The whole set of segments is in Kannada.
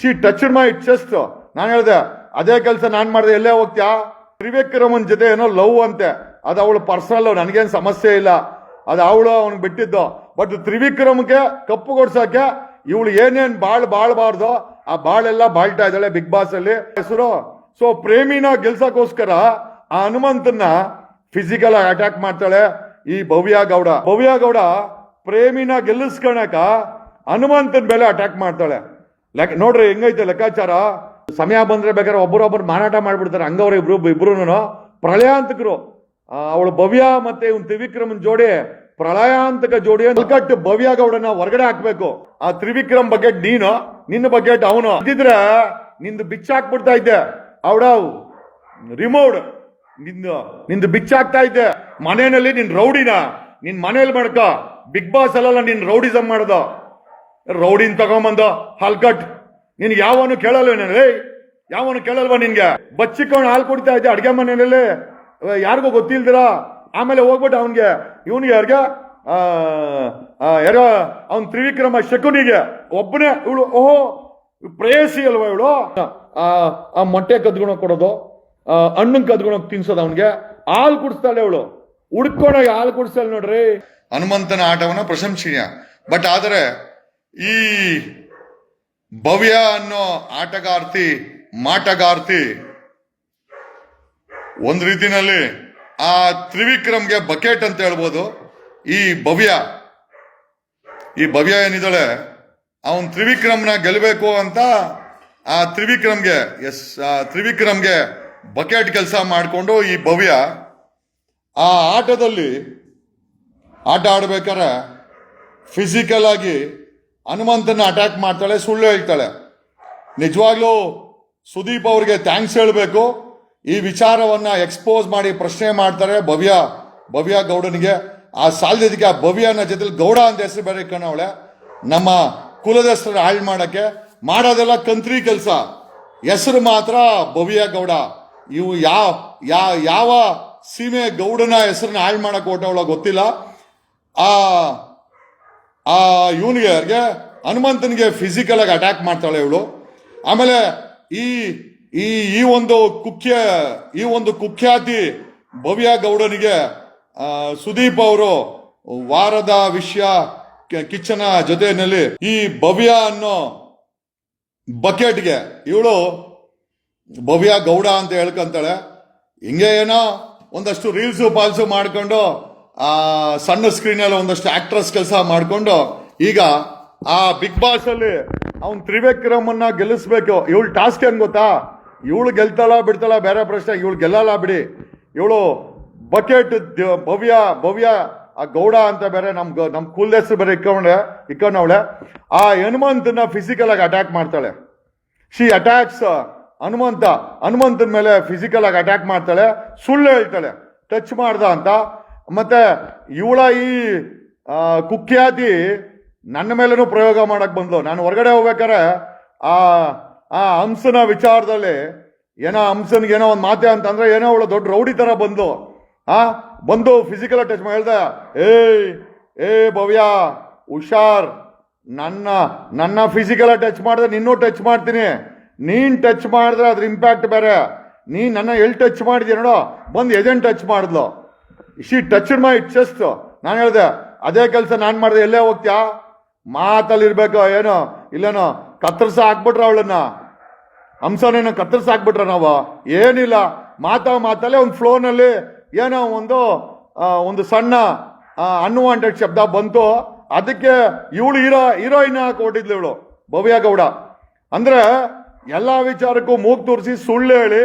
ಶಿ ಟಚ್ ಮೈ ಚೆಸ್ಟ್ ನಾನು ಹೇಳಿದೆ, ಅದೇ ಕೆಲಸ ನಾನು ಮಾಡಿದೆ, ಎಲ್ಲೇ ಹೋಗ್ತ್ಯಾ? ತ್ರಿವೇಕರಮನ್ ಜೊತೆ ಏನೋ ಲವ್ ಅಂತೆ. ಅದು ಅವಳು ಪರ್ಸನಲ್, ನನಗೇನು ಸಮಸ್ಯೆ ಇಲ್ಲ. ಅದು ಅವಳು ಅವ್ನಿಗೆ ಬಿಟ್ಟಿದ್ದು. ಬಟ್ ತ್ರಿವಿಕ್ರಮಕ್ಕೆ ಕಪ್ಪು ಕೊಡ್ಸಕ್ಕೆ ಇವಳು ಏನೇನು ಬಾಳ್ ಬಾಳ್ಬಾರ್ದು, ಆ ಬಾಳೆಲ್ಲ ಬಾಳ್ತಾ ಇದ್ದಾಳೆ ಬಿಗ್ ಬಾಸ್ ಅಲ್ಲಿ. ಹೆಸರು? ಸೊ ಪ್ರೇಮಿನ ಗೆಲ್ಸಕ್ಕೋಸ್ಕರ ಆ ಹನುಮಂತನ್ನ ಫಿಸಿಕಲ್ ಆಗಿ ಅಟ್ಯಾಕ್ ಮಾಡ್ತಾಳೆ ಈ ಭವ್ಯ ಗೌಡ. ಭವ್ಯ ಗೌಡ ಪ್ರೇಮಿನ ಗೆಲ್ಲಿಸ್ಕೊಳಕ ಹನುಮಂತನ ಮೇಲೆ ಅಟ್ಯಾಕ್ ಮಾಡ್ತಾಳೆ. ಲೆಕ್ಕ ನೋಡ್ರಿ ಹೆಂಗೈತೆ ಲೆಕ್ಕಾಚಾರ? ಸಮಯ ಬಂದ್ರೆ ಬೇಕಾದ್ರೆ ಒಬ್ಬರೊಬ್ಬರು ಮಾರಾಟ ಮಾಡಿಬಿಡ್ತಾರೆ, ಹಂಗವ್ರ ಇಬ್ರು ಇಬ್ರು ಪ್ರಳಯಾಂತಕರು. ಅವಳು ಭವ್ಯ ಮತ್ತೆ ಇವ್ ತ್ರಿವಿಕ್ರಮನ್ ಜೋಡಿ, ಪ್ರಳಯಾಂತಕ ಜೋಡಿ ಕಟ್ಟು ಭವ್ಯ ಗೌಡನ ಹೊರಗಡೆ ಹಾಕ್ಬೇಕು. ಆ ತ್ರಿವಿಕ್ರಮ್ ಬಕೆಟ್ ನೀನು, ನಿನ್ನ ಬಕೆಟ್ ಅವನು ಇದ್ದಿದ್ರೆ ನಿಂದು ಬಿಚ್ಚಾಕ್ಬಿಡ್ತಾ ಇದ್ದೆ. ಅವಡ ರಿಮೋಡ್ ನಿಂದು ನಿಂದು ಬಿಚ್ಚಾಕ್ತಾ ಇದ್ದೆ. ಮನೆಯಲ್ಲಿ ನಿನ್ ರೌಡಿನ, ನಿನ್ ಮನೇಲಿ ಮಾಡ್ಕ. ಬಿಗ್ ಬಾಸ್ ಅಲ್ಲ ನಿನ್ ರೌಡಿಸಮ್ ಮಾಡ್ದ. ರೌಡಿನ್ ತಗೊಂಬಂದ ಹಾಲ್ಕಟ್ ನಿನ್ ಯಾವನು ಕೇಳಲ್ವ ಏ ಯಾವನು ಕೇಳಲ್ವ ನಿನ್ಗೆ? ಬಚ್ಚಿಕೊಂಡು ಹಾಲು ಕುಡಿತಾ ಇದ್ದೆ ಅಡ್ಗೆ ಮನೆಯಲ್ಲಿ. ಯಾರಿಗೂ ಗೊತ್ತಿಲ್ದಿರ? ಆಮೇಲೆ ಹೋಗ್ಬಿಟ್ಟು ಅವನ್ಗೆ. ಇವನಿಗೆ ಯಾರಿಗೆ? ಯಾರೋ ಅವನ್ ತ್ರಿವಿಕ್ರಮ ಶಕುನಿಗೆ. ಒಬ್ಬನೇ ಇವಳು. ಓಹೋ, ಪ್ರೇಯಸಿ ಅಲ್ವಾ ಇವಳು? ಆ ಮೊಟ್ಟೆ ಕದ್ಕೊಳಕ್ ಕೊಡೋದು ಹಣ್ಣನ್ ಕದ್ಕೊಳಕ್ ತಿನ್ಸೋದು ಅವನ್ಗೆ. ಹಾಲು ಕುಡಿಸ್ತಾಳೆ ಅವಳು. ಹುಡ್ಕೊಂಡ ಹಾಲು ಕುಡಿಸ್ತಾಳೆ ನೋಡ್ರಿ. ಹನುಮಂತನ ಆಟವನ್ನ ಪ್ರಶಂಸನೀಯ. ಬಟ್ ಆದರೆ ಈ ಭವ್ಯ ಅನ್ನೋ ಆಟಗಾರ್ತಿ, ಮಾಟಗಾರ್ತಿ. ಒಂದ್ ರೀತಿನಲ್ಲಿ ಆ ತ್ರಿವಿಕ್ರಮ್ಗೆ ಬಕೆಟ್ ಅಂತ ಹೇಳ್ಬೋದು. ಈ ಭವ್ಯ ಈ ಭವ್ಯ ಏನಿದ್ದಾಳೆ, ಅವನ್ ತ್ರಿವಿಕ್ರಮ್ನ ಗೆಲ್ಲಬೇಕು ಅಂತ ಆ ತ್ರಿವಿಕ್ರಮ್ಗೆ, ಎಸ್, ಆ ತ್ರಿವಿಕ್ರಮ್ಗೆ ಬಕೆಟ್ ಕೆಲಸ ಮಾಡಿಕೊಂಡು ಈ ಭವ್ಯ ಆ ಆಟದಲ್ಲಿ ಆಟ ಆಡ್ಬೇಕಾರೆ ಫಿಸಿಕಲ್ ಆಗಿ ಹನುಮಂತನ ಅಟ್ಯಾಕ್ ಮಾಡ್ತಾಳೆ, ಸುಳ್ಳು ಹೇಳ್ತಾಳೆ. ನಿಜವಾಗ್ಲೂ ಸುದೀಪ್ ಅವ್ರಿಗೆ ಥ್ಯಾಂಕ್ಸ್ ಹೇಳಬೇಕು. ಈ ವಿಚಾರವನ್ನ ಎಕ್ಸ್ಪೋಸ್ ಮಾಡಿ ಪ್ರಶ್ನೆ ಮಾಡ್ತಾರೆ ಭವ್ಯ ಭವ್ಯ ಗೌಡನಿಗೆ. ಆ ಸಾಲದಿದ್ದಕ್ಕೆ ಆ ಭವ್ಯನ ಜೊತೆಲಿ ಗೌಡ ಅಂತ ಹೆಸರು ಬೇರೆ ಕಣವಳೆ. ನಮ್ಮ ಕುಲದ ಹೆಸರು ಹಾಳು ಮಾಡಕ್ಕೆ ಮಾಡೋದೆಲ್ಲ ಕಂತ್ರಿ ಕೆಲಸ. ಹೆಸರು ಮಾತ್ರ ಭವ್ಯ ಗೌಡ. ಇವು ಯಾವ ಯಾವ ಸೀಮೆ ಗೌಡನ ಹೆಸರನ್ನ ಹಾಳು ಮಾಡೋಕೆ ಹೊಟ್ಟವಳ ಗೊತ್ತಿಲ್ಲ. ಆ ಆ ಇವನಿಗೆ ಅವ್ರಿಗೆ ಹನುಮಂತನಿಗೆ ಫಿಸಿಕಲ್ ಆಗಿ ಅಟ್ಯಾಕ್ ಮಾಡ್ತಾಳೆ ಇವಳು. ಆಮೇಲೆ ಈ ಈ ಈ ಒಂದು ಕುಖ್ಯ, ಈ ಒಂದು ಕುಖ್ಯಾತಿ ಭವ್ಯ ಗೌಡನಿಗೆ ಸುದೀಪ್ ಅವರು ವಾರದ ವಿಷಯ ಕಿಚ್ಚನ ಜೊತೆಯಲ್ಲಿ ಈ ಭವ್ಯ ಅನ್ನೋ ಬಕೆಟ್ಗೆ ಇವಳು ಭವ್ಯ ಗೌಡ ಅಂತ ಹೇಳ್ಕೊಂತಾಳೆ. ಹಿಂಗೆ ಏನೋ ಒಂದಷ್ಟು ರೀಲ್ಸು ಪಾಲ್ಸು ಮಾಡ್ಕೊಂಡು ಸಣ್ಣ ಸ್ಕ್ರೀನಲ್ಲಿ ಒಂದಷ್ಟು ಆಕ್ಟ್ರೆಸ್ ಕೆಲಸ ಮಾಡಿಕೊಂಡು ಈಗ ಆ ಬಿಗ್ ಬಾಸ್ ಅಲ್ಲಿ ಅವ್ನ್ ತ್ರಿವಿಕ್ರಮನ್ನ ಗೆಲ್ಲಿಸ್ಬೇಕು. ಇವಳು ಟಾಸ್ಕ್ ಏನ್ ಗೊತ್ತಾ? ಇವಳು ಗೆಲ್ತಾಳ ಬಿಡ್ತಾಳ ಬೇರೆ ಪ್ರಶ್ನೆ. ಇವಳು ಗೆಲ್ಲಲ್ಲ ಬಿಡಿ. ಇವಳು ಬಕೆಟ್ ಭವ್ಯ ಭವ್ಯ, ಆ ಗೌಡ ಅಂತ ಬೇರೆ ನಮ್ ನಮ್ಮ ನಮ್ ಕುಲ್ ಹೆಸರು ಬೇರೆ ಇಕ್ಕೊಂಡೆ ಇಕ್ಕೊಂಡವಳೆ. ಆ ಹನುಮಂತನ ಫಿಸಿಕಲ್ ಆಗಿ ಅಟ್ಯಾಕ್ ಮಾಡ್ತಾಳೆ. She attacks Hanumantha. ಹನುಮಂತನ ಮೇಲೆ ಫಿಸಿಕಲ್ ಆಗಿ ಅಟ್ಯಾಕ್ ಮಾಡ್ತಾಳೆ. ಸುಳ್ಳು ಹೇಳ್ತಾಳೆ. ಟಚ್ ಮಾಡ್ದ ಅಂತ. ಮತ್ತೆ ಇವಳ ಈ ಕುಖ್ಯಾತಿ ನನ್ನ ಮೇಲೂ ಪ್ರಯೋಗ ಮಾಡಕ್ ಬಂದ್ಲು. ನಾನು ಹೊರಗಡೆ ಹೋಗ್ಬೇಕಾರೆ ಆ ಆ ಹಂಸನ ವಿಚಾರದಲ್ಲಿ ಏನೋ ಹಂಸನ್ಗೆ ಏನೋ ಒಂದು ಮಾತೆ ಅಂತಂದ್ರೆ ಏನೋ ಅವಳು ದೊಡ್ಡ ರೌಡಿ ತರ ಬಂದು ಆ, ಬಂದು ಫಿಸಿಕಲ್ ಟಚ್ ಹೇಳ್ದೆ, ಏಯ್, ಏ ಭವ್ಯ, ಹುಷಾರ್, ನನ್ನ ನನ್ನ ಫಿಸಿಕಲ್ ಟಚ್ ಮಾಡಿದ್ರೆ ನಿನ್ನೂ ಟಚ್ ಮಾಡ್ತೀನಿ. ನೀನ್ ಟಚ್ ಮಾಡಿದ್ರೆ ಅದ್ರ ಇಂಪ್ಯಾಕ್ಟ್ ಬೇರೆ. ನೀನು ನನ್ನ ಎಲ್ಲಿ ಟಚ್ ಮಾಡಿದ್ಯಾ ನೋಡೋ. ಬಂದು ಎಜೆಂಟ್ ಟಚ್ ಮಾಡಿದ್ಲು. ಶಿ ಟಚ್ ಮೈ ಚೆಸ್ಟ್ ನಾನು ಹೇಳ್ದೆ, ಅದೇ ಕೆಲಸ ನಾನು ಮಾಡಿದೆ, ಎಲ್ಲೇ ಹೋಗ್ತ್ಯಾ? ಮಾತಲ್ಲಿ ಇರಬೇಕು ಏನೋ, ಇಲ್ಲೇನೋ, ಕತ್ತರಿಸ ಹಾಕ್ಬಿಟ್ರ ಅವಳನ್ನ. ಹಂಸನೇನೋ ಕತ್ತರಿಸಿ ಹಾಕ್ಬಿಟ್ರ ನಾವು. ಏನಿಲ್ಲ, ಮಾತಾ ಮಾತಲ್ಲೇ ಒಂದು ಫ್ಲೋನಲ್ಲಿ ಏನೋ ಒಂದು ಒಂದು ಸಣ್ಣ ಅನ್ವಾಂಟೆಡ್ ಶಬ್ದ ಬಂತು. ಅದಕ್ಕೆ ಇವಳು ಹೀರೋ, ಹೀರೋಯಿನ್ ಹಾಕೊಟ್ಟಿದ್ಲು ಇವಳು, ಭವ್ಯ ಗೌಡ. ಅಂದ್ರೆ ಎಲ್ಲಾ ವಿಚಾರಕ್ಕೂ ಮೂಗ್ ತೋರಿಸಿ ಸುಳ್ಳು ಹೇಳಿ,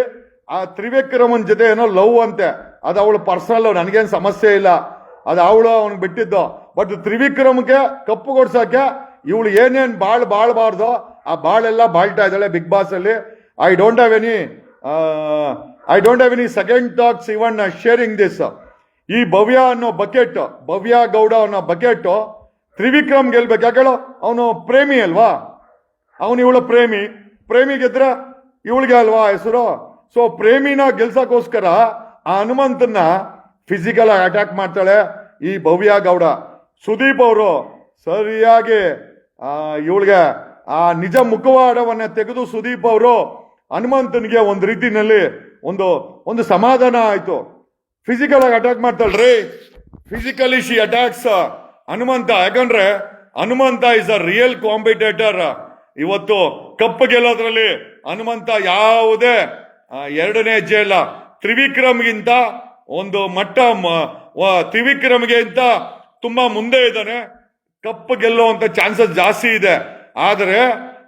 ಆ ತ್ರಿವಿಕ್ರಮನ್ ಜೊತೆ ಏನೋ ಲವ್ ಅಂತೆ. ಅದು ಅವಳು ಪರ್ಸನಲ್ ನನಗೇನು ಸಮಸ್ಯೆ ಇಲ್ಲ. ಅದು ಅವಳು ಅವನಿಗೆ ಬಿಟ್ಟಿದ್ದು. ಬಟ್ ತ್ರಿವಿಕ್ರಮ್ಗೆ ಕಪ್ಪು ಕೊಡ್ಸೋಕ್ಕೆ ಇವಳು ಏನೇನು ಬಾಳ್ ಬಾಳ್ಬಾರ್ದು, ಆ ಬಾಳೆಲ್ಲ ಬಾಳ್ತಾ ಇದ್ದಾಳೆ ಬಿಗ್ ಬಾಸ್ ಅಲ್ಲಿ. I don't have any I don't have any second thoughts even sharing this ಈ ಭವ್ಯ ಅನ್ನೋ ಬಕೆಟ್ ಭವ್ಯ ಗೌಡ ಅನ್ನೋ ಬಕೆಟ್ ತ್ರಿವಿಕ್ರಮ್ ಗೆಲ್ಬೇಕು ಯಾಕೆ ಅವನು ಪ್ರೇಮಿ ಅಲ್ವಾ? ಅವನು ಇವಳ ಪ್ರೇಮಿ. ಪ್ರೇಮಿ ಗೆದ್ರ ಇವಳಿಗೆ ಅಲ್ವಾ ಹೆಸರು? ಸೊ ಪ್ರೇಮಿನ ಗೆಲ್ಸಕ್ಕೋಸ್ಕರ ಆ ಹನುಮಂತನ್ನ ಫಿಸಿಕಲ್ ಆಗಿ ಅಟ್ಯಾಕ್ ಮಾಡ್ತಾಳೆ ಈ ಭವ್ಯ ಗೌಡ. ಸುದೀಪ್ ಅವರು ಸರಿಯಾಗಿ ಇವಳಿಗೆ ಆ ನಿಜ ಮುಖವಾಡವನ್ನ ತೆಗೆದು ಸುದೀಪ್ ಅವರು ಹನುಮಂತನಿಗೆ ಒಂದು ರೀತಿನಲ್ಲಿ ಒಂದು ಒಂದು ಸಮಾಧಾನ ಆಯ್ತು. ಫಿಸಿಕಲ್ ಆಗಿ ಅಟ್ಯಾಕ್ ಮಾಡ್ತಾಳ್ರಿ ಫಿಸಿಕಲಿ ಶಿ ಅಟ್ಯಾಕ್ಸ್ ಹನುಮಂತ. ಯಾಕಂದ್ರೆ Hanumantha is a real competitor ಇವತ್ತು ಕಪ್ ಗೆಲ್ಲೋದ್ರಲ್ಲಿ ಹನುಮಂತ ಯಾವುದೇ ಎರಡನೇ ಹೆಜ್ಜೆ ಇಲ್ಲ. ತ್ರಿವಿಕ್ರಮ್ಗಿಂತ ಒಂದು ಮಟ್ಟ ವ- ತ್ರಿವಿಕ್ರಮ್ಗಿಂತ ತುಂಬಾ ಮುಂದೆ ಇದ್ದಾನೆ. ಕಪ್ಪು ಗೆಲ್ಲುವಂತ ಚಾನ್ಸಸ್ ಜಾಸ್ತಿ ಇದೆ. ಆದರೆ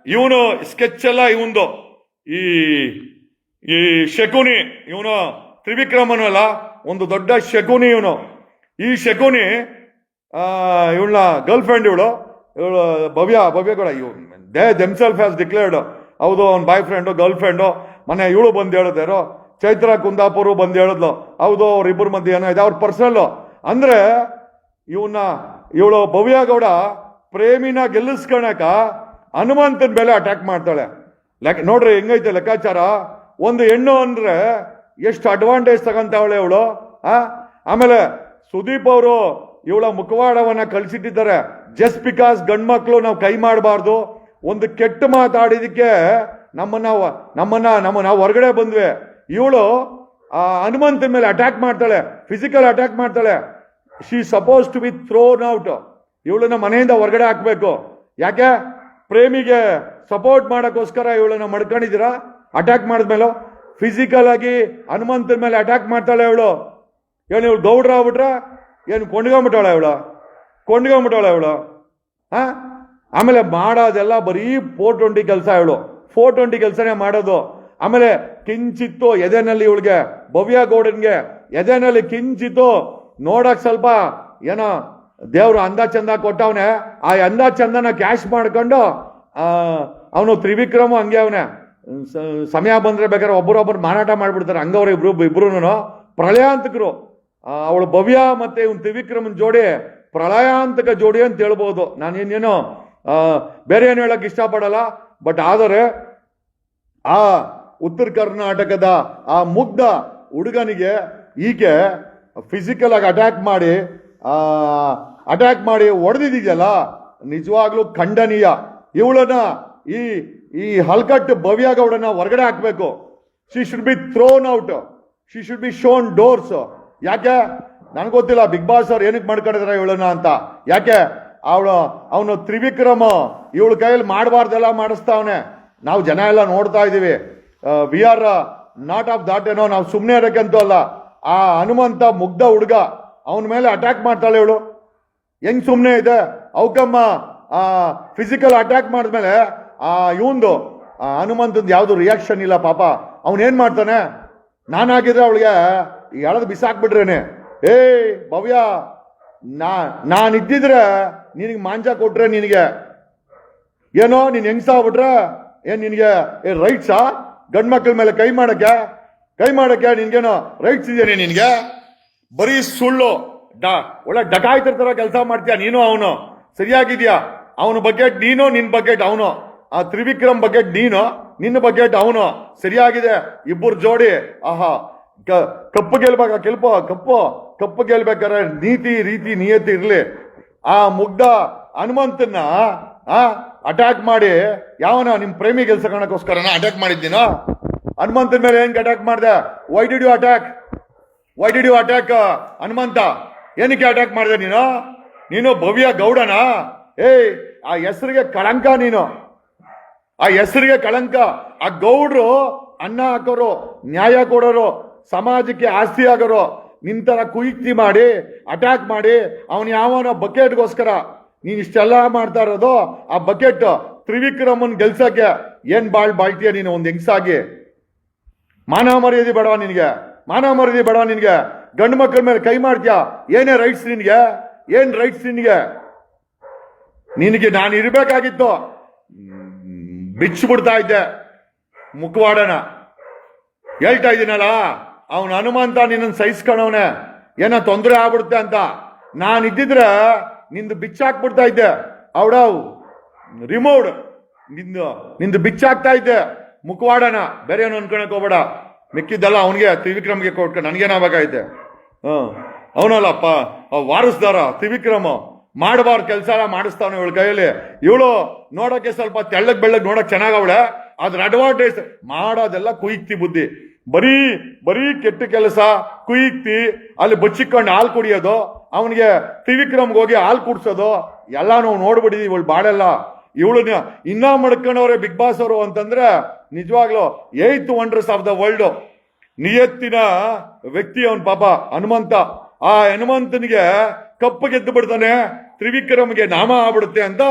ಇವನು ಸ್ಕೆಚ್ ಎಲ್ಲ ಇವಂದು ಈ ಈ ಶಕುನಿ, ಇವನು ತ್ರಿವಿಕ್ರಮನು ಅಲ್ಲ, ಒಂದು ದೊಡ್ಡ ಶಕುನಿ ಇವನು. ಈ ಶಕುನಿ ಇವಳ ಗರ್ಲ್ ಫ್ರೆಂಡ್ ಇವಳು. ಇವಳು ಭವ್ಯ ಭವ್ಯ ಕೂಡ ಇವ್ ದೇ ದೆಮ್ಸೆಲ್ಫ್ ಹ್ಯಾಸ್ ಡಿಕ್ಲೇರ್ಡ್ ಹೌದು, ಅವ್ನ ಬಾಯ್ ಫ್ರೆಂಡು ಗರ್ಲ್ ಫ್ರೆಂಡು ಮನೆ ಇವಳು ಬಂದು ಹೇಳಿದಾರೋ ಚೈತ್ರ ಕುಂದಾಪುರ ಬಂದು ಹೇಳಿದ್ಲು. ಹೌದು ಅವ್ರಿಬ್ಬರ ಮಧ್ಯೆ ಏನೋ ಇದೆ. ಅವ್ರ ಪರ್ಸನಲ್ ಅಂದ್ರೆ ಇವನ್ನ ಇವಳು ಭವ್ಯ ಗೌಡ ಪ್ರೇಮಿನ ಗೆಲ್ಲಿಸ್ಕೊಳಕ ಹನುಮಂತನ ಮೇಲೆ ಅಟ್ಯಾಕ್ ಮಾಡ್ತಾಳೆ. ಲೆಕ್ಕ ನೋಡ್ರಿ ಹೆಂಗೈತೆ ಲೆಕ್ಕಾಚಾರ. ಒಂದು ಹೆಣ್ಣು ಅಂದ್ರೆ ಎಷ್ಟು ಅಡ್ವಾಂಟೇಜ್ ತಗೊಂತಾವಳೆ ಇವಳು, ಆ? ಆಮೇಲೆ ಸುದೀಪ್ ಅವರು ಇವಳ ಮುಖವಾಡವನ್ನ ಕಳಿಸಿಟ್ಟಿದ್ದಾರೆ. ಜಸ್ಟ್ ಬಿಕಾಸ್ ಗಂಡ್ಮಕ್ಳು ನಾವು ಕೈ ಮಾಡಬಾರ್ದು. ಒಂದು ಕೆಟ್ಟ ಮಾತಾಡಿದಕ್ಕೆ ನಮ್ಮನ್ನ ನಮ್ಮನ್ನ, ನಮ್ಮ, ನಾವು ಹೊರಗಡೆ ಬಂದ್ವಿ. ಇವಳು, ಆ, ಹನುಮಂತನ ಮೇಲೆ ಅಟ್ಯಾಕ್ ಮಾಡ್ತಾಳೆ ಫಿಸಿಕಲ್ ಅಟ್ಯಾಕ್ ಮಾಡ್ತಾಳೆ. She suppose to be thrown out ಇವಳನ್ನ ಮನೆಯಿಂದ ಹೊರಗಡೆ ಹಾಕ್ಬೇಕು. ಯಾಕೆ? ಪ್ರೇಮಿಗೆ ಸಪೋರ್ಟ್ ಮಾಡೋಕ್ಕೋಸ್ಕರ ಇವಳನ್ನ ಮಡ್ಕೊಂಡಿದ್ದೀರಾ? ಅಟ್ಯಾಕ್ ಮಾಡಿದ್ಮೇಲೆ? ಫಿಸಿಕಲ್ ಆಗಿ ಹನುಮಂತನ ಮೇಲೆ ಅಟ್ಯಾಕ್ ಮಾಡ್ತಾಳೆ ಇವಳು. ಏನು ಇವಳು ಗೌಡ್ರ ಆಗ್ಬಿಟ್ರೆ? ಏನು ಕೊಂಡ್ಕೊಂಬಿಟ್ಟಾಳ ಇವಳು? ಕೊಂಡ್ಕೊಂಬಿಟ್ಟಾಳ ಇವಳು? ಹಾ? ಆಮೇಲೆ ಮಾಡೋದೆಲ್ಲ ಬರೀ ಫೋರ್ ಟ್ವೆಂಟಿ ಕೆಲಸ ಇವಳು. ಫೋರ್ ಟ್ವೆಂಟಿ ಕೆಲಸನೇ ಮಾಡೋದು. ಆಮೇಲೆ ಕಿಂಚಿತ್ತು ಎದೆನಲ್ಲಿ ಇವಳಿಗೆ ಭವ್ಯ ಗೌಡನ್ಗೆ ಎದೆನಲ್ಲಿ ಕಿಂಚಿತ್ತು ನೋಡಕ್ ಸ್ವಲ್ಪ ಏನೋ ದೇವ್ರು ಅಂದ ಚಂದ ಕೊಟ್ಟವನೆ. ಆ ಅಂದ ಚಂದನ ಕ್ಯಾಶ್ ಮಾಡ್ಕೊಂಡು ಅವನು ತ್ರಿವಿಕ್ರಮ ಹಂಗೆ ಅವನೇ. ಸಮಯ ಬಂದ್ರೆ ಬೇಕಾದ್ರೆ ಒಬ್ಬರೊಬ್ಬರು ಮಾರಾಟ ಮಾಡ್ಬಿಡ್ತಾರೆ. ಹಂಗವ್ರು ಇಬ್ರು ಇಬ್ರು ಪ್ರಳಯಾಂತಕರು. ಅವಳು ಭವ್ಯ ಮತ್ತೆ ಇವನ್ ತ್ರಿವಿಕ್ರಮನ್ ಜೋಡಿ ಪ್ರಳಯಾಂತಕ ಜೋಡಿ ಅಂತ ಹೇಳ್ಬೋದು. ನಾನೇನೇನೋ ಬೇರೆ ಏನು ಹೇಳಕ್ ಇಷ್ಟಪಡಲ್ಲ. ಬಟ್ ಆದರೆ, ಆ ಉತ್ತರ ಕರ್ನಾಟಕದ ಆ ಮುಗ್ಧ ಹುಡುಗನಿಗೆ ಈಕೆ ಫಿಸಿಕಲ್ ಆಗಿ ಅಟ್ಯಾಕ್ ಮಾಡಿ ಅಟ್ಯಾಕ್ ಮಾಡಿ ಹೊಡೆದಿದೆಯಲ್ಲ? ನಿಜವಾಗ್ಲೂ ಖಂಡನೀಯ. ಇವಳನ್ನ ಈ ಈ ಹಲ್ಕಟ್ಟು ಭವ್ಯ ಗೌಡನ ಹೊರಗಡೆ ಹಾಕಬೇಕು. She should be thrown out she should be shown doors ಯಾಕೆ? ನನಗೆ ಗೊತ್ತಿಲ್ಲ ಬಿಗ್ ಬಾಸ್ ಅವ್ರು ಏನಕ್ಕೆ ಮಾಡ್ಕೊಂಡಿದಾರೆ ಇವಳನ್ನ ಅಂತ. ಯಾಕೆ? ಅವಳು, ಅವನು ತ್ರಿವಿಕ್ರಮ. ಇವಳ ಕೈಯಲ್ಲಿ ಮಾಡಬಾರ್ದೆಲ್ಲ ಮಾಡಿಸ್ತಾವನೆ. ನಾವು ಜನ ಎಲ್ಲ ನೋಡ್ತಾ ಇದ್ದೀವಿ we are not of that ಏನೋ, ನಾವು ಸುಮ್ಮನೆ ಇರೋಕ್ಕಂತೂ ಅಲ್ಲ. ಆ ಹನುಮಂತ ಮುಗ್ಧ ಹುಡುಗ, ಅವನ ಮೇಲೆ ಅಟ್ಯಾಕ್ ಮಾಡ್ತಾಳೆ ಇವಳು. ಹೆಂಗ್ ಸುಮ್ಮನೆ ಇದೆ? ಅವಕಮ್ಮ ಆ ಫಿಸಿಕಲ್ ಅಟ್ಯಾಕ್ ಮಾಡಿದ್ಮೇಲೆ, ಆ, ಇವಂದು ಹನುಮಂತಂದು ಯಾವುದು ರಿಯಾಕ್ಷನ್ ಇಲ್ಲ ಪಾಪ. ಅವನೇನ್ ಮಾಡ್ತಾನೆ? ನಾನಾಗಿದ್ರೆ ಅವಳಿಗೆ ಎಳೆದು ಬಿಸಾಕ್ಬಿಟ್ರೇನೆ. ಏಯ್, ಭವ್ಯ, ನಾ ನಾನು ಇದ್ದಿದ್ರೆ ನಿನಗೆ ಮಾಂಜ ಕೊಟ್ರೆ ನಿನಗೆ. ಏನೋ, ನೀನ್ ಹೆಂಗ್ಸಾಗ್ಬಿಟ್ರೆ ಏನ್ ನಿನಗೆ? ರೈಟ್ಸಾ ಗಂಡ್ ಮಕ್ಕಳ ಮೇಲೆ ಕೈ ಮಾಡಕ್ಕೆ ಕೈ ಮಾಡಕ್ಕೆ ನಿನ್ಗೇನೋ ರೈಟ್ಸ್ ಇದೆಯೇ ನಿನ್ಗೆ? ಬರೀ ಸುಳ್ಳು. ಡಾ, ಒಳ್ಳೆ ತರ ಕೆಲಸ ಮಾಡ್ತೀಯ ನೀನು ಅವನು? ಸರಿಯಾಗಿದ್ಯಾ? ಅವನ ಬಗ್ಗೆ ನೀನು, ನಿನ್ ಬಕೆಟ್ ಅವನು? ಆ ತ್ರಿವಿಕ್ರಮ್ ಬಗ್ಗೆ ನೀನು, ನಿನ್ನ ಬಕೆಟ್ ಅವನು? ಸರಿಯಾಗಿದೆ. ಇಬ್ಬರು ಜೋಡಿ. ಆಹಾ. ಕಪ್ಪು ಗೆಲ್ಬೇಕ? ಕೆಲ್ಪೋ ಕಪ್ಪು. ಕಪ್ಪು ಗೆಲ್ಬೇಕಾರೆ ನೀತಿ, ರೀತಿ ನಿಯತಿ ಇರಲಿ. ಆ ಮುಗ್ಧ ಹನುಮಂತನ್ನ, ಆ ಅಟ್ಯಾಕ್ ಮಾಡಿ, ಯಾವನ ನಿಮ್ ಪ್ರೇಮಿ ಗೆಲ್ಸಕೋಣಕ್ಕೋಸ್ಕರನ ಅಟ್ಯಾಕ್ ಮಾಡಿದ್ದೀನೋ, ಹನುಮಂತನ ಮೇಲೆ ಏನ್ ಅಟ್ಯಾಕ್ ಮಾಡಿದೆ? Why did you attack why did you attack Hanumantha? ಏನಕ್ಕೆ ಅಟ್ಯಾಕ್ ಮಾಡಿದೆ ನೀನು? ನೀನು ಭವ್ಯ ಗೌಡನ? ಏಯ್, ಆ ಹೆಸರಿಗೆ ಕಳಂಕ ನೀನು. ಆ ಹೆಸರಿಗೆ ಕಳಂಕ. ಆ ಗೌಡ್ರು ಅನ್ನ ಹಾಕೋರು, ನ್ಯಾಯ ಕೊಡೋರು, ಸಮಾಜಕ್ಕೆ ಆಸ್ತಿ ಆಗೋರು ನಿಂತರ ಕುಯುಕ್ತಿ ಮಾಡಿ ಅಟ್ಯಾಕ್ ಮಾಡಿ, ಅವನು ಯಾವನ ಬಕೆಟ್ಗೋಸ್ಕರ ನೀನ್ ಇಷ್ಟೆಲ್ಲ ಮಾಡ್ತಾ ಇರೋದು, ಆ ಬಕೆಟ್ ತ್ರಿವಿಕ್ರಮನ್ ಗೆಲ್ಸಕ್ಕೆ ಏನ್ ಬಾಳ್ ಬಾಳ್ತೀಯ ನೀನು? ಒಂದು ಹೆಂಗ್ಸಾಗಿ? ಮಾನವ ಮರ್ಯಾದಿ ಬೇಡವಾ ನಿನಗೆ? ಮಾನವ ಮರ್ಯಾದಿ ಬೇಡವಾ ನಿನಗೆ? ಗಂಡು ಮಕ್ಕಳ ಮೇಲೆ ಕೈ ಮಾಡ್ತೀಯ? ಏನೇ ರೈಟ್ಸ್ ನಿನಗೆ? ಏನ್ ರೈಟ್ಸ್ ನಿನಗೆ? ನಿನಗೆ ನಾನು ಇರಬೇಕಾಗಿತ್ತು. ಬಿಚ್ಚಿಬಿಡ್ತಾ ಇದ್ದೆ ಮುಖವಾಡನ. ಹೇಳ್ತಾ ಇದ್ದೀನಲ್ಲ ಅವನ ಹನುಮಂತ ನಿನ್ನನ್ನು ಸಹಿಸ್ಕೊಳವನೆ ಏನೋ ತೊಂದರೆ ಆಗ್ಬಿಡುತ್ತೆ ಅಂತ. ನಾನು ಇದ್ದಿದ್ರೆ ನಿಂದು ಬಿಚ್ಚಾಕ್ಬಿಡ್ತಾ ಇದ್ದೆ. ಅವಡವ್ ರಿಮೋಡ್ ನಿಂದು ನಿಂದು ಬಿಚ್ಚಾಕ್ತಾ ಇದ್ದೆ. ಮುಖವಾಡನ. ಬೇರೆ ಏನು ಅನ್ಕೊಳಕ್ ಹೋಗ್ಬೇಡ. ಮಿಕ್ಕಿದ್ದಲ್ಲ ಅವನಿಗೆ, ತ್ರಿವಿಕ್ರಮ್ಗೆ ಕೊಟ್ಕೊಂಡು ನನಗೇನಾಗಬೇಕಾಯ್ತೆ? ಹಾಂ ಅವನಲ್ಲಪ್ಪ ವಾರಸ್ದಾರ, ತ್ರಿವಿಕ್ರಮ. ಮಾಡಬಾರ್ದು ಕೆಲಸ ಮಾಡಿಸ್ತಾವನೆ ಇವಳ ಕೈಯಲ್ಲಿ. ಇವಳು ನೋಡಕ್ಕೆ ಸ್ವಲ್ಪ ತೆಳ್ಳಗ್ ಬೆಳ್ಳಗ್ ನೋಡಕ್ ಚೆನ್ನಾಗವಳೆ. ಅದ್ರ ಅಡ್ವಾಂಟೇಜ್ ಮಾಡೋದೆಲ್ಲ ಕುಯ್ತಿ ಬುದ್ಧಿ. ಬರೀ ಬರೀ ಕೆಟ್ಟ ಕೆಲಸ ಕುಯ್ತಿ ಅಲ್ಲಿ ಬಚ್ಚಿಕೊಂಡು ಹಾಲು ಕುಡಿಯೋದು ಅವನಿಗೆ ತ್ರಿವಿಕ್ರಮ್ಗೆ ಹೋಗಿ ಹಾಲು ಕುಡ್ಸೋದು, ಎಲ್ಲ ನಾವು ನೋಡ್ಬಿಟ್ಟಿದ್ವಿ, ಇವಳು ಬಾಳೆಲ್ಲ. ಇವಳನ್ನ ಇನ್ನ ಮಡ್ಕೊಂಡವ್ರೆ ಬಿಗ್ ಬಾಸ್ ಅವರು ಅಂತಂದ್ರೆ ನಿಜವಾಗ್ಲೂ eight wonders of the world ನಿಯತ್ತಿನ ವ್ಯಕ್ತಿ ಅವನ್ ಪಾಪ, ಹನುಮಂತ. ಆ ಹನುಮಂತನಿಗೆ ಕಪ್ಪು ಗೆದ್ದು ಬಿಡ್ತಾನೆ, ತ್ರಿವಿಕ್ರಮ್ಗೆ ನಾಮ ಆಗ್ಬಿಡುತ್ತೆ ಅಂತ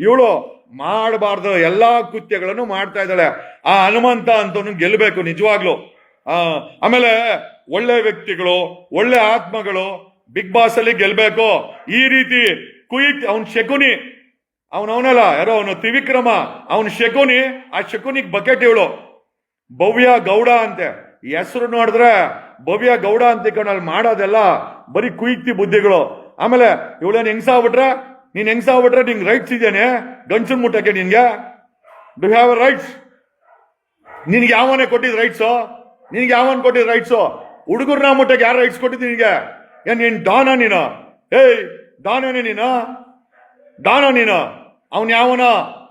ಇವಳು ಮಾಡಬಾರ್ದು, ಎಲ್ಲಾ ಕೃತ್ಯಗಳನ್ನು ಮಾಡ್ತಾ ಇದ್ದಾಳೆ. ಆ ಹನುಮಂತ ಅಂತವನು ಗೆಲ್ಲಬೇಕು ನಿಜವಾಗ್ಲು. ಆಮೇಲೆ ಒಳ್ಳೆ ವ್ಯಕ್ತಿಗಳು, ಒಳ್ಳೆ ಆತ್ಮಗಳು ಬಿಗ್ ಬಾಸ್ ಅಲ್ಲಿ ಗೆಲ್ಬೇಕು. ಈ ರೀತಿ ಕುಯಿಕ್, ಅವನ್ ಶಕುನಿ ಅವನಲ್ಲ, ಯಾರೋ ಅವನು ತ್ರಿವಿಕ್ರಮ, ಅವನ್ ಶಕುನಿ, ಆ ಶಕುನಿಗ್ ಬಕೆಟ್ ಇವಳು. ಭವ್ಯ ಗೌಡ ಅಂತೆ. ಹೆಸರು ನೋಡಿದ್ರೆ ಭವ್ಯ ಗೌಡ ಅಂತ ಅಲ್ಲಿ ಮಾಡೋದೆಲ್ಲ ಬರೀ ಕುಯ್ತಿ ಬುದ್ಧಿಗಳು. ಆಮೇಲೆ ಇವಳೇನು ಹೆಂಗ್ಸಾಗ್ಬಿಟ್ರೆ ನೀನ್ ಹೆಂಗ್ಸಾಗ್ಬಿಟ್ರೆ ನಿಂಗೆ ರೈಟ್ಸ್ ಇದೇನೆ, ಗಂಡಸನ್ ಮುಟ್ಟಕ್ಕೆ ನಿನ್ಗೆ? ಡು ಹ್ಯಾವ್ ರೈಟ್ಸ್ ನಿನ್ಗೆ ಯಾವನೇ ಕೊಟ್ಟಿದ್ ರೈಟ್ಸು ನಿನ್ಗೆ ಯಾವನ್ ಕೊಟ್ಟಿದ್ ರೈಟ್ಸು ಹುಡುಗರ್ನ ಮುಟ್ಟಕ್ಕೆ ಯಾರು ರೈಟ್ಸ್ ಕೊಟ್ಟಿದ್ದೀನಿ ನಿನ್ಗೆ? ಏನ್ ನೀನ್ ಡಾನ ನೀನು? ಏಯ್, ದಾನ ನೀನ? ದಾನ ನೀನ? ಅವನ್ ಯಾವನ?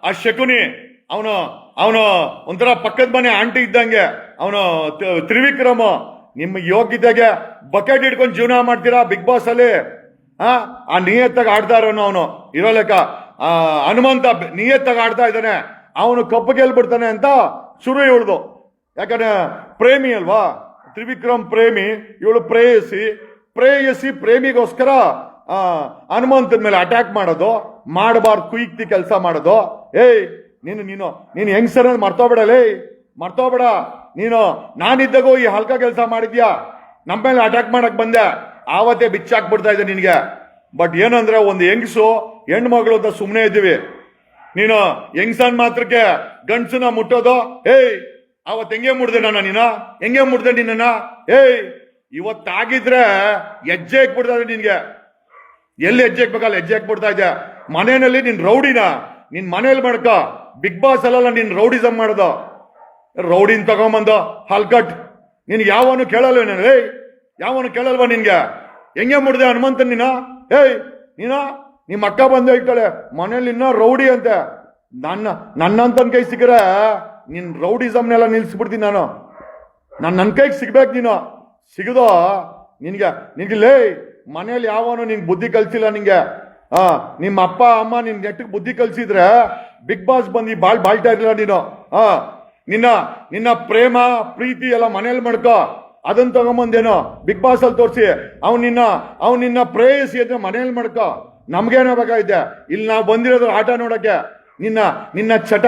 ಆ ಶಕುನಿ. ಅವನು ಅವನು ಒಂಥರ ಪಕ್ಕದ ಮನೆ ಆಂಟಿ ಇದ್ದಂಗೆ. ಅವನು ತ್ರಿವಿಕ್ರಮ. ನಿಮ್ಮ ಯೋಗ್ಯತೆಗೆ ಬಕೆಟ್ ಹಿಡ್ಕೊಂಡು ಜೀವನ ಮಾಡ್ತೀರಾ ಬಿಗ್ ಬಾಸ್ ಅಲ್ಲಿ? ಆ ಆ ನಿಯತ್ತಾಗ ಆಡ್ತಾ ಇರೋನು ಅವನು. ಇರೋ ಲೆಕ್ಕ. ಆ, ಹನುಮಂತ ನಿಯತ್ತಾಗ ಆಡ್ತಾ ಇದ್ದಾನೆ. ಅವನು ಕಪ್ಪು ಗೆಲ್ಬಿಡ್ತಾನೆ ಅಂತ ಶುರು ಇವಳ್ದು ಯಾಕಂದ್ರೆ, ಪ್ರೇಮಿ ಅಲ್ವಾ? ತ್ರಿವಿಕ್ರಮ್ ಪ್ರೇಮಿ. ಇವಳು ಪ್ರೇಯಸಿ. ಪ್ರೇಯಸಿ ಪ್ರೇಮಿಗೋಸ್ಕರ ಹನುಮಂತನ ಮೇಲೆ ಅಟ್ಯಾಕ್ ಮಾಡೋದು, ಮಾಡಬಾರ್ದು, ಕುಯ್ತಿ ಕೆಲಸ ಮಾಡೋದು. ಏಯ್, ನೀನು ನೀನು ನೀನು ಹೆಂಗ್ಸರ ಮರ್ತೋಬೇಡಲೇ ಮರ್ತೋಬೇಡ ನೀನು, ನಾನಿದ್ದಾಗೂ ಈ ಹಲ್ಕ ಕೆಲಸ ಮಾಡಿದ್ಯಾ? ನಮ್ಮ ಮೇಲೆ ಅಟ್ಯಾಕ್ ಮಾಡಕ್ ಬಂದೆ. ಆವತ್ತೇ ಬಿಚ್ಚಾಕ್ಬಿಡ್ತಾ ಇದೆ ನಿನಗೆ. ಬಟ್ ಏನಂದ್ರೆ ಒಂದು ಹೆಂಗಸು ಹೆಣ್ಮಗಳು ಅಂತ ಸುಮ್ಮನೆ ಇದ್ದೀವಿ. ನೀನು, ಹೆಂಗ್ಸನ್ ಮಾತ್ರಕ್ಕೆ ಗಂಡ್ಸನ ಮುಟ್ಟೋದು? ಏಯ್, ಆವತ್ತು ಹೆಂಗೆ ಮುಡ್ದೆ ನಾನು ನೀನು? ಹೆಂಗೆ ಮುಡ್ದೆ ನಿನ್ನ ಏಯ್ ಇವತ್ತಾಗಿದ್ರೆ ಹೆಜ್ಜೆ ಹಾಕ್ಬಿಡ್ತಾ ನಿನ್ಗೆ. ಎಲ್ಲಿ ಹೆಜ್ಜೆ ಹಾಕ್ಬೇಕಲ್ಲ ಹೆಜ್ಜೆ ಹಾಕ್ಬಿಡ್ತಾ ಇದ್ದೆ ಮನೆಯಲ್ಲಿ ನಿನ್ ರೌಡಿನ, ನಿನ್ ಮನೇಲಿ ಮಾಡ್ಕ. ಬಿಗ್ ಬಾಸ್ ಅಲ್ಲ ನಿನ್ ರೌಡಿಸಮ್ ಮಾಡ್ದ. ರೌಡಿನ್ ತಗೊಂಬಂದ, ಹಲ್ಕಟ್. ನಿನ್ ಯಾವನು ಕೇಳಲ್ವ ನಾನು? ಏಯ್, ಯಾವನು ಕೇಳಲ್ವ ನಿನ್ಗೆ? ಹೆಂಗೆ ಮುಡ್ದೆ ಹನುಮಂತ ನೀನ? ಏಯ್, ನೀನ? ನಿಮ್ಮ ಅಕ್ಕ ಬಂದು ಹೇಳ್ತಾಳೆ ಮನೇಲಿ ಇನ್ನ ರೌಡಿ ಅಂತೆ. ನನ್ನ, ನನ್ನಂತನ ಕೈ ಸಿಕ್ಕರೆ ನಿನ್ ರೌಡಿಸಮ್ನೆಲ್ಲ ನಿಲ್ಸ್ಬಿಡ್ತೀನಿ ನಾನು. ನನ್ನ ನನ್ನ ಕೈಗೆ ಸಿಗ್ಬೇಕು ನೀನು. ಸಿಗದೋ? ನಿನಗೆ ನಿನಗೆ ಲೇ ಮನೇಲಿ ಯಾವನು ನಿಂಗೆ ಬುದ್ಧಿ ಕಲಿಸಿಲ್ಲ ನಿಂಗೆ. ಆ, ನಿಮ್ಮ ಅಪ್ಪ, ಅಮ್ಮ ನಿನ್ ನೆಟ್ಟಿಗೆ ಬುದ್ಧಿ ಕಲ್ಸಿದ್ರೆ ಬಿಗ್ ಬಾಸ್ ಬಂದು ಬಾಳ್ ಬಾಳ್ತಾ ಇರಲಿಲ್ಲ ನೀನು. ಆ, ನಿನ್ನ ನಿನ್ನ ಪ್ರೇಮ, ಪ್ರೀತಿ ಎಲ್ಲ ಮನೇಲಿ ಮಾಡ್ಕೊ. ಅದನ್ನ ತಗೊಂಬಂದೇನೋ, ಬಿಗ್ ಬಾಸ್ ಅಲ್ಲಿ ತೋರಿಸಿ. ಅವ್ನು ನಿನ್ನ ಅವ್ನು ನಿನ್ನ ಪ್ರೇಯಸಿ ಅಂದ್ರೆ ಮನೇಲಿ ಮಾಡ್ಕೊ. ನಮ್ಗೇನೋ ಬೇಕಾಗಿದೆ. ಇಲ್ಲಿ ನಾವು ಬಂದಿರೋದು ಆಟ ನೋಡಕ್ಕೆ. ನಿನ್ನ ನಿನ್ನ ಚಟ,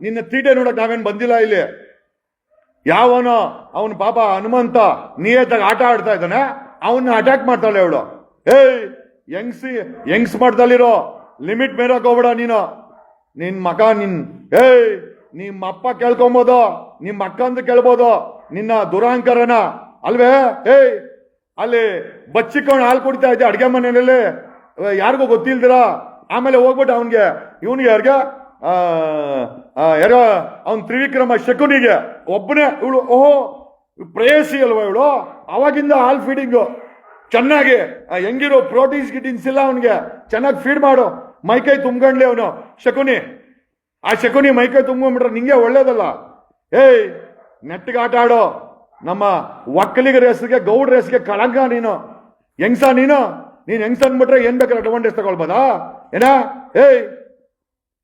ನಿನ್ನ ತೀಟೆ ನೋಡಕ್ ನಾವೇನು ಬಂದಿಲ್ಲ ಇಲ್ಲಿ. ಯಾವನೋ ಅವನು ಪಾಪ ಹನುಮಂತ ನಿಯತ್ತಾಗ ಆಟ ಆಡ್ತಾ ಇದ್ದಾನೆ, ಅವನ್ನ ಅಟ್ಯಾಕ್ ಮಾಡ್ತಾಳೆ ಅವಳು ಏಯ್ ಯಂಗ್ಸಿ ಯಂಗ್ಸ್ ಮಾಡ್ದಲ್ಲಿರೋ? ಲಿಮಿಟ್ ಮೇರಕ್ ಹೋಗ್ಬೇಡ ನೀನು. ನಿನ್ ಮಗ ನಿನ್, ಏಯ್ ನಿಮ್ಮ ಅಪ್ಪ ಕೇಳ್ಕೊಬೋದು ನಿಮ್ಮ ಅಕ್ಕ ಅಂತ ಕೇಳ್ಬೋದು, ನಿನ್ನ ದುರಾಂಕರನ, ಅಲ್ವೇ? ಏಯ್, ಅಲ್ಲಿ ಬಚ್ಚಿಕೊಂಡು ಹಾಲು ಕುಡಿತಾ ಇದ್ದೆ ಅಡುಗೆ ಮನೆಯಲ್ಲಿ. ಯಾರಿಗೂ ಗೊತ್ತಿಲ್ದಿರ? ಆಮೇಲೆ ಹೋಗ್ಬಿಟ್ಟು ಅವನಿಗೆ. ಇವನಿಗೆ ಯಾರಿಗೆ? ಯಾರೋ ಅವನ್ ತ್ರಿವಿಕ್ರಮ ಶಕುನಿಗೆ. ಒಬ್ಬನೇ ಇವಳು, ಓಹೋ, ಪ್ರೇಯಸಿ ಅಲ್ವಾ ಇವಳು? ಅವಾಗಿಂದ ಹಾಲ್ ಫೀಡಿಂಗು. ಚೆನ್ನಾಗಿ ಹೆಂಗಿರೋ ಪ್ರೋಟೀನ್ಸ್ ಗಿಟೀನ್ಸ್ ಇಲ್ಲ ಅವನಿಗೆ. ಚೆನ್ನಾಗಿ ಫೀಡ್ ಮಾಡು. ಮೈಕೈ ತುಂಬ್ಕೊಂಡ್ಲಿ ಅವನು. ಶಕುನಿ, ಆ ಶಕುನಿ ಮೈಕೈ ತುಂಬ್ಕೊಂಡ್ಬಿಟ್ರೆ ನಿಂಗೆ ಒಳ್ಳೇದಲ್ಲ. ಏಯ್, ನೆಟ್ಟಿಗೆ ಆಟ ಆಡೋ. ನಮ್ಮ ಒಕ್ಕಲಿಗ ರೇಸ್ಗೆ, ಗೌಡ ರೇಸ್ಗೆ ಕಳಂಕ ನೀನು. ಹೆಂಗ್ಸ ನೀನು? ನೀನ್ ಹೆಂಗ್ಸ ಅಂದ್ಬಿಟ್ರೆ ಏನ್ ಬೇಕಾದ್ರೆ ಅಡ್ವಾಂಟೇಜ್ ತಗೊಳ್ಬೋದಾ? ಏನ? ಏಯ್,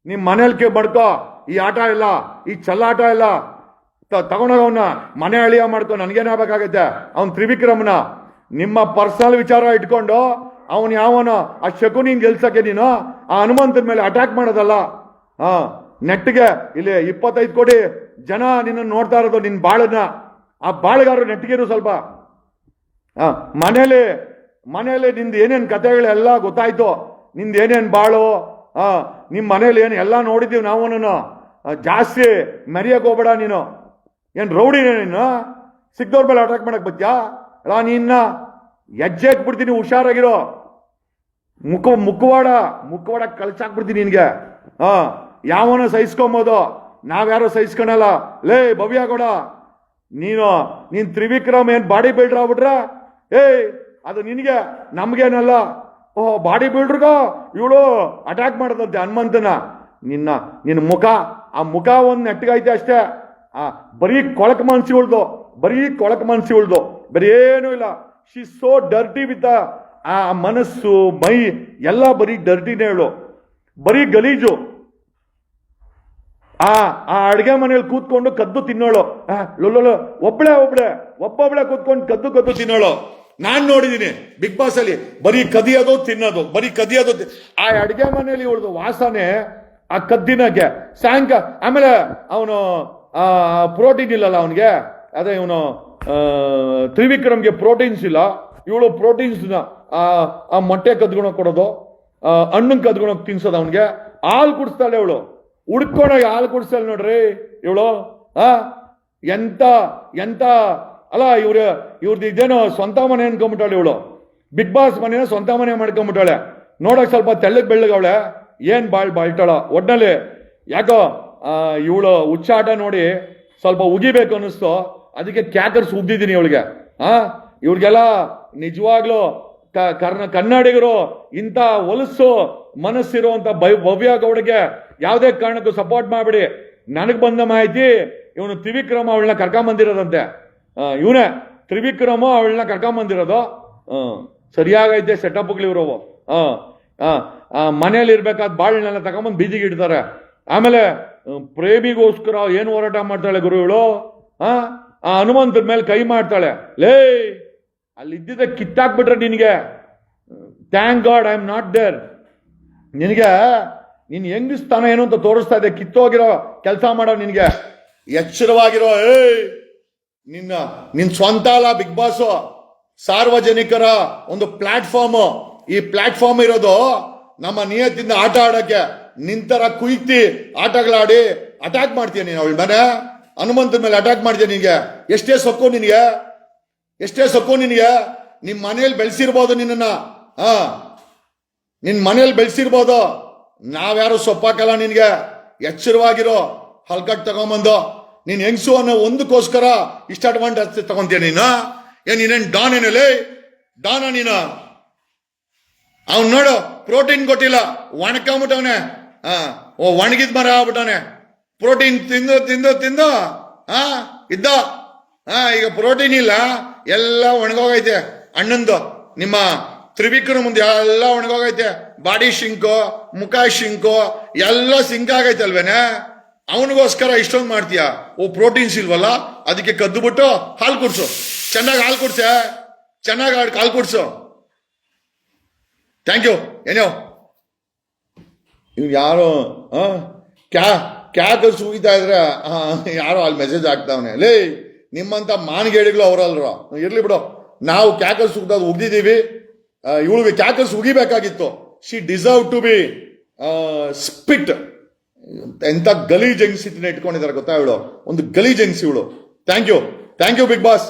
ನಿಮ್ ಮನೇಲಿ ಮಾಡ್ಕೋ ಈ ಆಟ ಇಲ್ಲ, ಈ ಚಲ್ಲಾಟ ಇಲ್ಲ. ತಗೊಂಡೋಗ ಅವನ್ನ ಮನೆ ಅಳಿಯ ಮಾಡ್ಕೊ, ನನ್ಗೇನಾಗಬೇಕಾಗತ್ತೆ? ಅವ್ನು ತ್ರಿವಿಕ್ರಮನ. ನಿಮ್ಮ ಪರ್ಸನಲ್ ವಿಚಾರ ಇಟ್ಕೊಂಡು, ಅವನು ಯಾವನ, ಆ ಶಕುನಿನ್ ಗೆಲ್ಸಕ್ಕೆ ನೀನು ಆ ಹನುಮಂತನ ಮೇಲೆ ಅಟ್ಯಾಕ್ ಮಾಡೋದಲ್ಲ? ಹಾ ನೆಟ್ಗೆ ಇಲ್ಲಿ ಇಪ್ಪತ್ತೈದು ಕೋಟಿ ಜನ ನಿನ್ನ ನೋಡ್ತಾ ಇರೋದು ನಿನ್ನ ಬಾಳನ್ನ. ಆ ಬಾಳ್ಗಾರರು ನೆಟ್ಗಿರು ಸ್ವಲ್ಪ. ಹಾ ಮನೇಲಿ ಮನೇಲಿ ನಿಂದು ಏನೇನು ಕಥೆಗಳೆಲ್ಲ ಗೊತ್ತಾಯ್ತು. ನಿಂದು ಏನೇನು ಬಾಳು? ಹಾ ನಿಮ್ಮ ಮನೇಲಿ ಏನು ಎಲ್ಲ ನೋಡಿದ್ದೀವಿ ನಾವು ಜಾಸ್ತಿ ಮರಿಯಕ್ಕೆ ಹೋಗ್ಬೇಡ ನೀನು. ಏನು ರೌಡಿನೇ ನೀನು? ಸಿಗ್ದವ್ರ ಮೇಲೆ ಅಟ್ಯಾಕ್ ಮಾಡಕ್ಕೆ ಬತ್ಯಾ ಅಲ್ಲ, ನಿನ್ನ ಹೆಜ್ಜೆ ಹಾಕ್ಬಿಡ್ತೀನಿ ಹುಷಾರಾಗಿರೋ. ಮುಖ, ಮುಖವಾಡ ಮುಖವಾಡ ಕಳ್ಸಾಕ್ಬಿಡ್ತೀನಿ ನಿನಗೆ. ಹಾಂ ಯಾವನ ಸಹಿಸ್ಕೊಂಬೋದು. ನಾವ್ಯಾರು ಸಹಿಸ್ಕೊಳಲ್ಲ. ಲೇ, ಭವ್ಯ ಗೌಡ, ನೀನು ನೀನು ತ್ರಿವಿಕ್ರಮ್ ಏನು ಬಾಡಿ ಬಿಲ್ಡರ್ ಆಗ್ಬಿಟ್ರೆ? ಏಯ್, ಅದು ನಿನಗೆ, ನಮಗೇನಲ್ಲ. ಓಹ್, ಬಾಡಿ ಬಿಲ್ಡ್ರಿಗೋ, ಇವಳು ಅಟ್ಯಾಕ್ ಮಾಡದಂತೆ ಹನುಮಂತನ. ನಿನ್ನ ನಿನ್ನ ಮುಖ ಆ ಮುಖ ಒಂದು ನೆಟ್ಟಗೈತೆ ಅಷ್ಟೇ. ಆ, ಬರೀ ಕೊಳಕ ಮನ್ಸಿ ಉಳ್ದು, ಬರೀ ಕೊಳಕ ಮನ್ಸಿ ಉಳ್ದು, ಬರೀ ಏನೂ ಇಲ್ಲ. ಶಿ ಸೋ ಡರ್ಟಿ ವಿತ್ ಆ, ಮನಸ್ಸು, ಮೈ, ಎಲ್ಲ ಬರೀ ಡರ್ಟಿನೇ ಹೇಳು. ಬರೀ ಗಲೀಜು. ಆ ಆ ಅಡುಗೆ ಮನೇಲಿ ಕೂತ್ಕೊಂಡು ಕದ್ದು ತಿನ್ನೋಳು. ಲೊ ಒಬ್ಳೆ ಒಬ್ಳೆ, ಒಬ್ಬೊಬ್ಳೆ ಕೂತ್ಕೊಂಡು ಕದ್ದು ಕದ್ದು ತಿನ್ನೋಳು. ನಾನು ನೋಡಿದ್ದೀನಿ ಬಿಗ್ ಬಾಸ್ ಅಲ್ಲಿ, ಬರೀ ಕದಿಯೋದು ತಿನ್ನೋದು, ಬರೀ ಕದಿಯೋದು ಆ ಅಡುಗೆ ಮನೇಲಿ ಇವಳದು ವಾಸನೆ ಆ ಕದ್ದಿನಕ್ಕೆ ಸಾಯಂಕ ಆಮೇಲೆ ಅವನು, ಆ ಪ್ರೋಟೀನ್ ಇಲ್ಲಲ್ಲ ಅವನಿಗೆ? ಅದೇ ಇವನು ತ್ರಿವಿಕ್ರಮ್ಗೆ ಪ್ರೋಟೀನ್ಸ್ ಇಲ್ಲ. ಇವಳು ಪ್ರೋಟೀನ್ಸ್ ಆ ಮೊಟ್ಟೆ ಕದ್ಕೊಳಕ್ ಕೊಡೋದು ಹಣ್ಣನ್ ಕದ್ಕೊಳಕ್ ತಿನ್ಸೋದು ಅವನಿಗೆ. ಹಾಲು ಕುಡಿಸ್ತಾಳೆ ಇವಳು. ಹುಡ್ಕೊಂಡೋಗಿ ಹಾಲು ಕುಡಿಸ್ತಾಳೆ ನೋಡ್ರಿ ಇವಳು. ಆ, ಎಂತ ಎಂತ, ಅಲ್ಲ, ಇವ್ರ ಇವ್ರದ್ದು ಇದೇನೋ ಸ್ವಂತ ಮನೆ ಅನ್ಕೊಂಬಿಟ್ಟಾಳೆ ಇವಳು. ಬಿಗ್ ಬಾಸ್ ಮನೇನ ಸ್ವಂತ ಮನೆ ಮಾಡ್ಕೊಂಬಿಟ್ಟಾಳೆ. ನೋಡಕ್ ಸ್ವಲ್ಪ ತೆಳ್ಳಗ್ ಬೆಳ್ಳಗವಳೆ ಏನ್ ಬಾಳ್ ಬಾಳ್ತಾಳ? ಒಟ್ನಲ್ಲಿ ಯಾಕೋ ಇವಳು ಉಚ್ಚಾಟ ನೋಡಿ ಸ್ವಲ್ಪ ಉಗಿಬೇಕು ಅನ್ನಿಸ್ತು. ಅದಕ್ಕೆ ಕ್ಯಾಕರ್ಸ್ ಉಗ್ದಿದ್ದೀನಿ ಇವಳಿಗೆ. ಆ, ಇವ್ರಿಗೆಲ್ಲ ನಿಜವಾಗ್ಲೂ ಕರ್ನ ಕನ್ನಡಿಗರು ಇಂಥ ಹೊಲಸು ಮನಸ್ಸಿರುವಂತ ಭವ್ಯ ಗೌಡಗೆ ಯಾವುದೇ ಕಾರಣಕ್ಕೂ ಸಪೋರ್ಟ್ ಮಾಡ್ಬಿಡಿ. ನನಗೆ ಬಂದ ಮಾಹಿತಿ ಇವನು ತ್ರಿವಿಕ್ರಮ ಅವಳನ್ನ ಕರ್ಕೊಂಬಂದಿರೋದಂತೆ. ಇವನೇ ತ್ರಿವಿಕ್ರಮ ಅವಳನ್ನ ಕರ್ಕೊಂಬಂದಿರೋದು. ಸರಿಯಾಗೈತೆ ಸೆಟಪ್ಗಳು ಇವರು ಮನೇಲಿ ಇರ್ಬೇಕಾದ ಬಾಳ್ನೆಲ್ಲ ತಗೊಂಬಂದು ಬೀದಿಗೆ ಇಡ್ತಾರೆ. ಆಮೇಲೆ ಪ್ರೇಮಿಗೋಸ್ಕರ ಏನು ಹೋರಾಟ ಮಾಡ್ತಾಳೆ ಗುರುಗಳು? ಆ ಹನುಮಂತದ ಮೇಲೆ ಕೈ ಮಾಡ್ತಾಳೆ. ಲೇ ಅಲ್ಲಿ ಇದ್ದಿದ್ದ ಕಿತ್ತಾಕ್ಬಿಟ್ರೆ ನಿನಗೆ. Thank God I am not there ನಿನಗೆ ಹೆಂಗ್ ಹೆಂಗಿಸ್ತಾನ ಏನು ಅಂತ ತೋರಿಸ್ತಾ ಇದೆ? ಕಿತ್ತೋಗಿರೋ ಕೆಲಸ ಮಾಡೋ ನಿನಗೆ. ಎಚ್ಚರವಾಗಿರೋ, ಏಯ್, ನಿನ್ನ ನಿನ್ನ ಸ್ವಂತ ಅಲ್ಲ, ಬಿಗ್ ಬಾಸ್. ಸಾರ್ವಜನಿಕರ ಒಂದು ಪ್ಲಾಟ್ಫಾರ್ಮ್. ಈ ಪ್ಲಾಟ್ಫಾರ್ಮ್ ಇರೋದು ನಮ್ಮ ನಿಯತ್ತಿಂದ ಆಟ ಆಡಕ್ಕೆ. ನಿಂತರ ಕುಯ್ತಿ, ಆಟಗಳಾಡಿ ಅಟ್ಯಾಕ್ ಮಾಡ್ತೀಯ ನೀನು ಅವಳ ಮನೆ? ಹನುಮಂತನ ಮೇಲೆ ಅಟ್ಯಾಕ್ ಮಾಡ್ತೀಯ ನಿನಗೆ? ಎಷ್ಟೇ ಸೊಕ್ಕು ನಿನಗೆ? ಎಷ್ಟೇ ಸೊಕ್ಕು ನಿನಗೆ? ನಿಮ್ಮ ಮನೆಯಲ್ಲಿ ಬೆಳೆಸಿರ್ಬೋದು ನಿನ್ನನ್ನು. ಹಾ? ನಿನ್ನ ಮನೇಲಿ ಬೆಳೆಸಿರ್ಬೋದು. ನಾವ್ಯಾರು ಸೊಪ್ಪಾಕಲ್ಲ ನಿನಗೆ? ಎಚ್ಚರವಾಗಿರೋ, ಹಲ್ಕಟ್ ತಗೊಂಬಂದು. ನೀನು ಹೆಂಗಸು ಅನ್ನೋ ಒಂದಕ್ಕೋಸ್ಕರ ಇಷ್ಟ ಅಡ್ವಾಂಟೇಜ್ ತಗೊಂತೀಯ ನೀನು? ಏನ್ ನೀನೇನ್ ಡಾನ್ ಏನಲ್ಲಿ ಡಾನ ನೀನು? ಅವ್ನ್ ನೋಡು, ಪ್ರೋಟೀನ್ ಕೊಟ್ಟಿಲ್ಲ. ಒಣಕೊಂಬಿಟ್ಟವನೆ. ಹಾ ಓ, ಒಣಗಿದ್ ಮರ ಆಗ್ಬಿಟ್ಟವನೆ. ಪ್ರೋಟೀನ್ ತಿಂದು ತಿಂದು ತಿಂದು ಹಾ ಇದ್ದ. ಹಾ ಈಗ ಪ್ರೋಟೀನ್ ಇಲ್ಲ, ಎಲ್ಲ ಒಣಗೋಗೈತೆ. ಅಣ್ಣಂದು ನಿಮ್ಮ ತ್ರಿವಿಕ್ರ ಮುಂದೆ ಎಲ್ಲ ಒಣಗೋಗೈತೆ. ಬಾಡಿ ಶಿಂಕು, ಮುಖ ಶಿಂಕು, ಎಲ್ಲ ಸಿಂಕ್ ಆಗೈತೆ ಅಲ್ವೇನೆ ಅವನಿಗೋಸ್ಕರ ಇಷ್ಟೊಂದು ಮಾಡ್ತೀಯ? ಓ, ಪ್ರೋಟೀನ್ಸ್ ಇಲ್ವಲ್ಲ? ಅದಕ್ಕೆ ಕದ್ದು ಬಿಟ್ಟು ಹಾಲು ಕುಡ್ಸು. ಚೆನ್ನಾಗಿ ಹಾಲು ಕುಡ್ಸೆ? ಚೆನ್ನಾಗಿ ಹಾಲು ಕುಡ್ಸು. ಥ್ಯಾಂಕ್ ಯು ಏನೋ ಇವ್ ಯಾರು ಕ್ಯಾ ಕ್ಯಾ ಕಲ್ಸಿ ಹೋಗಿದ್ದಾ ಇದ್ರೆ ಯಾರೋ ಅಲ್ಲಿ ಮೆಸೇಜ್ ಹಾಕ್ತಾವನೆ ಲೇ, ನಿಮ್ಮಂತ ಮಾನಗೇಡಿಗಳು ಅವರಲ್ರ. ಇರ್ಲಿ ಬಿಡು. ನಾವು ಕ್ಯಾಕಲ್ ಉಗ್ದದ್ ಉಗ್ದಿದ್ದೀವಿ. ಇವಳಿಗೆ ಕ್ಯಾಕರ್ಸ್ ಉಗಿಬೇಕಾಗಿತ್ತು she deserve to be spit ಎಂತ ಗಲೀಜ್ ಹೆಂಗ್ಸಿನ ಇಟ್ಕೊಂಡಿದ್ದಾರೆ ಗೊತ್ತಾ ಇವಳು? ಒಂದು ಗಲೀಜ್ ಹೆಂಗ್ಸಿ ಇವಳು thank you thank you big boss